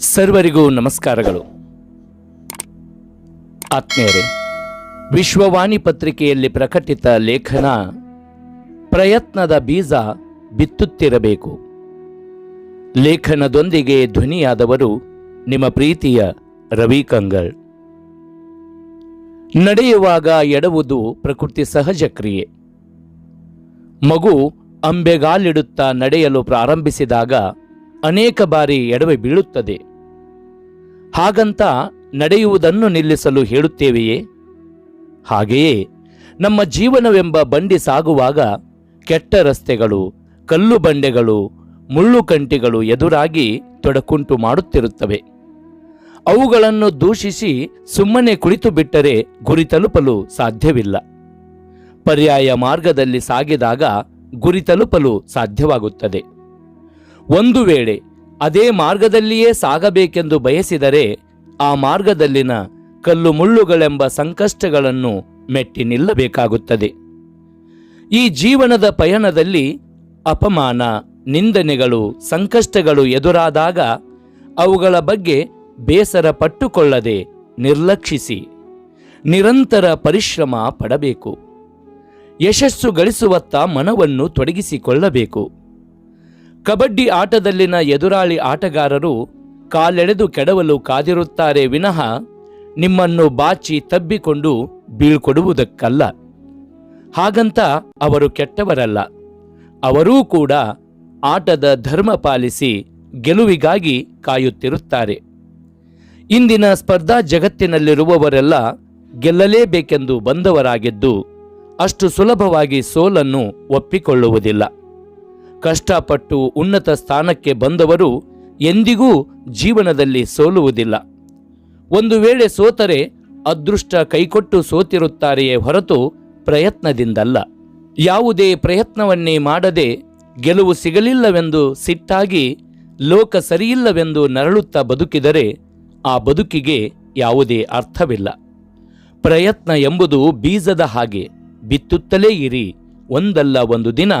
ಸರ್ವರಿಗೂ ನಮಸ್ಕಾರಗಳು. ಆತ್ಮೀಯರೇ, ವಿಶ್ವವಾಣಿ ಪತ್ರಿಕೆಯಲ್ಲಿ ಪ್ರಕಟಿತ ಲೇಖನ, ಪ್ರಯತ್ನದ ಬೀಜ ಬಿತ್ತುತ್ತಿರಬೇಕು. ಲೇಖನದೊಂದಿಗೆ ಧ್ವನಿಯಾದವರು ನಿಮ್ಮ ಪ್ರೀತಿಯ ರವಿ ಕಂಗಳ್ ನಡೆಯುವಾಗ ಎಡವುದು ಪ್ರಕೃತಿ ಸಹಜ ಕ್ರಿಯೆ. ಮಗು ಅಂಬೆಗಾಲಿಡುತ್ತಾ ನಡೆಯಲು ಪ್ರಾರಂಭಿಸಿದಾಗ ಅನೇಕ ಬಾರಿ ಎಡವೆ ಬೀಳುತ್ತದೆ. ಹಾಗಂತ ನಡೆಯುವುದನ್ನು ನಿಲ್ಲಿಸಲು ಹೇಳುತ್ತೇವೆಯೇ? ಹಾಗೆಯೇ ನಮ್ಮ ಜೀವನವೆಂಬ ಬಂಡಿ ಸಾಗುವಾಗ ಕೆಟ್ಟ ರಸ್ತೆಗಳು, ಕಲ್ಲು ಬಂಡೆಗಳು, ಮುಳ್ಳು ಕಂಟಿಗಳು ಎದುರಾಗಿ ತೊಡಕುಂಟು ಮಾಡುತ್ತಿರುತ್ತವೆ. ಅವುಗಳನ್ನು ದೂಷಿಸಿ ಸುಮ್ಮನೆ ಕುಳಿತು ಬಿಟ್ಟರೆ ಗುರಿ ತಲುಪಲು ಸಾಧ್ಯವಿಲ್ಲ. ಪರ್ಯಾಯ ಮಾರ್ಗದಲ್ಲಿ ಸಾಗಿದಾಗ ಗುರಿ ತಲುಪಲು ಸಾಧ್ಯವಾಗುತ್ತದೆ. ಒಂದು ವೇಳೆ ಅದೇ ಮಾರ್ಗದಲ್ಲಿಯೇ ಸಾಗಬೇಕೆಂದು ಬಯಸಿದರೆ ಆ ಮಾರ್ಗದಲ್ಲಿನ ಕಲ್ಲು ಮುಳ್ಳುಗಳೆಂಬ ಸಂಕಷ್ಟಗಳನ್ನು ಮೆಟ್ಟಿ ನಿಲ್ಲಬೇಕಾಗುತ್ತದೆ. ಈ ಜೀವನದ ಪಯಣದಲ್ಲಿ ಅಪಮಾನ, ನಿಂದನೆಗಳು, ಸಂಕಷ್ಟಗಳು ಎದುರಾದಾಗ ಅವುಗಳ ಬಗ್ಗೆ ಬೇಸರ ಪಟ್ಟುಕೊಳ್ಳದೆ ನಿರ್ಲಕ್ಷಿಸಿ ನಿರಂತರ ಪರಿಶ್ರಮ ಪಡಬೇಕು. ಯಶಸ್ಸು ಗಳಿಸುವತ್ತ ಮನವನ್ನು ತೊಡಗಿಸಿಕೊಳ್ಳಬೇಕು. ಕಬಡ್ಡಿ ಆಟದಲ್ಲಿನ ಎದುರಾಳಿ ಆಟಗಾರರು ಕಾಲೆಳೆದು ಕೆಡವಲು ಕಾದಿರುತ್ತಾರೆ ವಿನಃ ನಿಮ್ಮನ್ನು ಬಾಚಿ ತಬ್ಬಿಕೊಂಡು ಬೀಳ್ಕೊಡುವುದಕ್ಕಲ್ಲ. ಹಾಗಂತ ಅವರು ಕೆಟ್ಟವರಲ್ಲ. ಅವರೂ ಕೂಡ ಆಟದ ಧರ್ಮ ಪಾಲಿಸಿ ಗೆಲುವಿಗಾಗಿ ಕಾಯುತ್ತಿರುತ್ತಾರೆ. ಇಂದಿನ ಸ್ಪರ್ಧಾ ಜಗತ್ತಿನಲ್ಲಿರುವವರೆಲ್ಲ ಗೆಲ್ಲಲೇಬೇಕೆಂದು ಬಂದವರಾಗಿದ್ದು ಅಷ್ಟು ಸುಲಭವಾಗಿ ಸೋಲನ್ನು ಒಪ್ಪಿಕೊಳ್ಳುವುದಿಲ್ಲ. ಕಷ್ಟಪಟ್ಟು ಉನ್ನತ ಸ್ಥಾನಕ್ಕೆ ಬಂದವರು ಎಂದಿಗೂ ಜೀವನದಲ್ಲಿ ಸೋಲುವುದಿಲ್ಲ. ಒಂದು ವೇಳೆ ಸೋತರೆ ಅದೃಷ್ಟ ಕೈಕೊಟ್ಟು ಸೋತಿರುತ್ತಾರೆಯೇ ಹೊರತು ಪ್ರಯತ್ನದಿಂದಲ್ಲ. ಯಾವುದೇ ಪ್ರಯತ್ನವನ್ನೇ ಮಾಡದೆ ಗೆಲುವು ಸಿಗಲಿಲ್ಲವೆಂದು ಸಿಟ್ಟಾಗಿ ಲೋಕ ಸರಿಯಿಲ್ಲವೆಂದು ನರಳುತ್ತಾ ಬದುಕಿದರೆ ಆ ಬದುಕಿಗೆ ಯಾವುದೇ ಅರ್ಥವಿಲ್ಲ. ಪ್ರಯತ್ನ ಎಂಬುದು ಬೀಜದ ಹಾಗೆ ಬಿತ್ತುತ್ತಲೇ ಇರಿ, ಒಂದಲ್ಲ ಒಂದು ದಿನ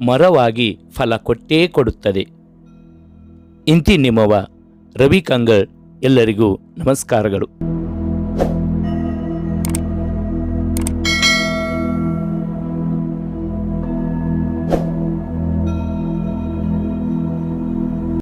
ಮರವಾಗಿ ಫಲ ಕೊಟ್ಟೇ ಕೊಡುತ್ತದೆ. ಇಂತಿ ನಿಮ್ಮವ ರವಿ ಕಂಗಳ್ ಎಲ್ಲರಿಗೂ ನಮಸ್ಕಾರಗಳು.